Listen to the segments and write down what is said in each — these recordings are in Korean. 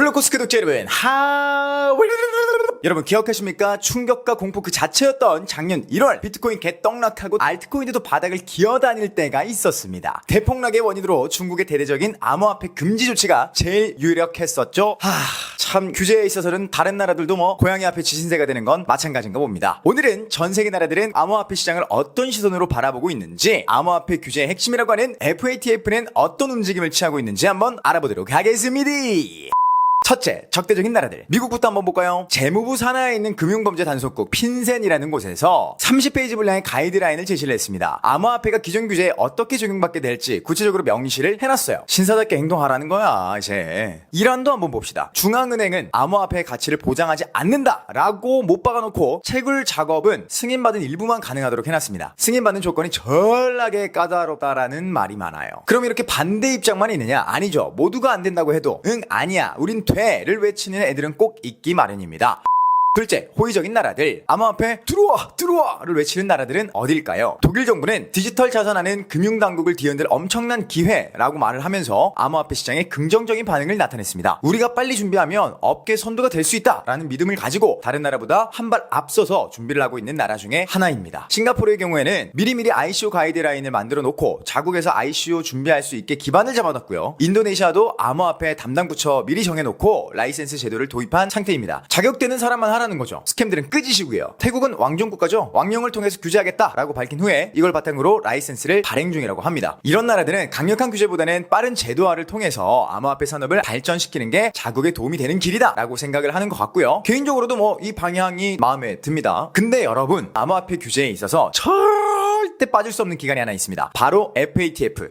블루코스 구독자 여러분, 하... 여러분 기억하십니까? 충격과 공포 그 자체였던 작년 1월 비트코인 개떡락하고 알트코인들도 바닥을 기어다닐 때가 있었습니다. 대폭락의 원인으로 중국의 대대적인 암호화폐 금지 조치가 제일 유력했었죠. 하... 참 규제에 있어서는 다른 나라들도 뭐 고양이 앞에 지신세가 되는 건 마찬가지인가 봅니다. 오늘은 전 세계 나라들은 암호화폐 시장을 어떤 시선으로 바라보고 있는지 암호화폐 규제의 핵심이라고 하는 FATF는 어떤 움직임을 취하고 있는지 한번 알아보도록 하겠습니다. 첫째, 적대적인 나라들. 미국부터 한번 볼까요? 재무부 산하에 있는 금융범죄 단속국 핀센이라는 곳에서 30페이지 분량의 가이드라인을 제시를 했습니다. 암호화폐가 기존 규제에 어떻게 적용받게 될지 구체적으로 명시를 해놨어요. 신사답게 행동하라는 거야, 이제. 이란도 한번 봅시다. 중앙은행은 암호화폐의 가치를 보장하지 않는다 라고 못 박아놓고 채굴 작업은 승인받은 일부만 가능하도록 해놨습니다. 승인받는 조건이 전락에 까다롭다라는 말이 많아요. 그럼 이렇게 반대 입장만 있느냐? 아니죠. 모두가 안 된다고 해도 응 아니야 우린 돼를 외치는 애들은 꼭 있기 마련입니다. 둘째, 호의적인 나라들. 암호화폐 들어와 들어와를 외치는 나라들은 어딜까요? 독일 정부는 디지털 자산하는 금융당국을 뒤흔들 엄청난 기회라고 말을 하면서 암호화폐 시장에 긍정적인 반응을 나타냈습니다. 우리가 빨리 준비하면 업계 선두가 될 수 있다라는 믿음을 가지고 다른 나라보다 한 발 앞서서 준비를 하고 있는 나라 중에 하나입니다. 싱가포르의 경우에는 미리미리 ICO 가이드라인을 만들어 놓고 자국에서 ICO 준비할 수 있게 기반을 잡아놨고요. 인도네시아도 암호화폐 담당 부처 미리 정해놓고 라이센스 제도를 도입한 상태입니다. 자격되는 사람만 하라는 거죠. 스캠들은 끄지시고요. 태국은 왕정 국가죠. 왕령을 통해서 규제하겠다라고 밝힌 후에 이걸 바탕으로 라이센스를 발행 중이라고 합니다. 이런 나라들은 강력한 규제보다는 빠른 제도화를 통해서 암호화폐 산업을 발전시키는 게 자국에 도움이 되는 길이다라고 생각을 하는 것 같고요. 개인적으로도 뭐 이 방향이 마음에 듭니다. 근데 여러분 암호화폐 규제에 있어서 절대 빠질 수 없는 기간이 하나 있습니다. 바로 FATF.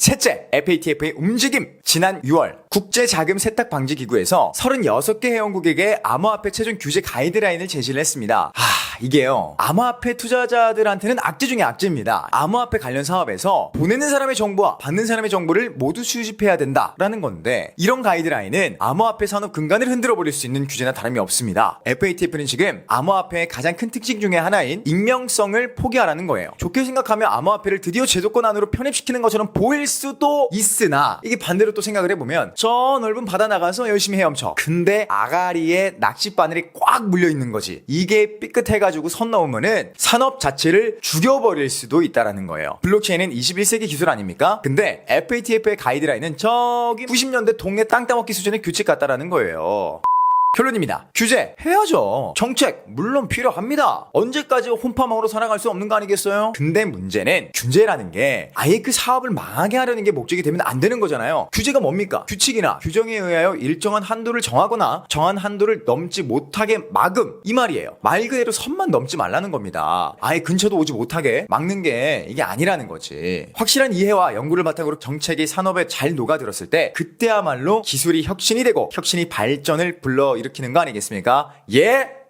셋째, FATF의 움직임. 지난 6월 국제자금 세탁 방지 기구에서 36개 회원국에게 암호화폐 최종 규제 가이드라인을 제시를 했습니다. 아, 이게요. 암호화폐 투자자들한테는 악재 중에 악재입니다. 암호화폐 관련 사업에서 보내는 사람의 정보와 받는 사람의 정보를 모두 수집해야 된다라는 건데 이런 가이드라인은 암호화폐 산업 근간을 흔들어 버릴 수 있는 규제나 다름이 없습니다. FATF는 지금 암호화폐의 가장 큰 특징 중에 하나인 익명성을 포기하라는 거예요. 좋게 생각하면 암호화폐를 드디어 제도권 안으로 편입시키는 것처럼 보일 수도 있으나 이게 반대로 또 생각을 해보면 저 넓은 바다 나가서 열심히 헤엄쳐. 근데 아가리에 낚싯바늘이 꽉 물려 있는 거지. 이게 삐끗해가지고 선 넘으면은 산업 자체를 죽여버릴 수도 있다라는 거예요. 블록체인은 21세기 기술 아닙니까? 근데 FATF의 가이드라인은 저기 90년대 동네 땅 따먹기 수준의 규칙 같다라는 거예요. 결론입니다. 규제 해야죠. 정책 물론 필요합니다. 언제까지 홈파망으로 살아갈 수 없는 거 아니겠어요? 근데 문제는 규제라는 게 아예 그 사업을 망하게 하려는 게 목적이 되면 안 되는 거잖아요. 규제가 뭡니까? 규칙이나 규정에 의하여 일정한 한도를 정하거나 정한 한도를 넘지 못하게 막음 이 말이에요. 말 그대로 선만 넘지 말라는 겁니다. 아예 근처도 오지 못하게 막는 게 이게 아니라는 거지. 확실한 이해와 연구를 바탕으로 정책이 산업에 잘 녹아들었을 때 그때야말로 기술이 혁신이 되고 혁신이 발전을 불러 일으키는 거 아니겠습니까? 예, 끝!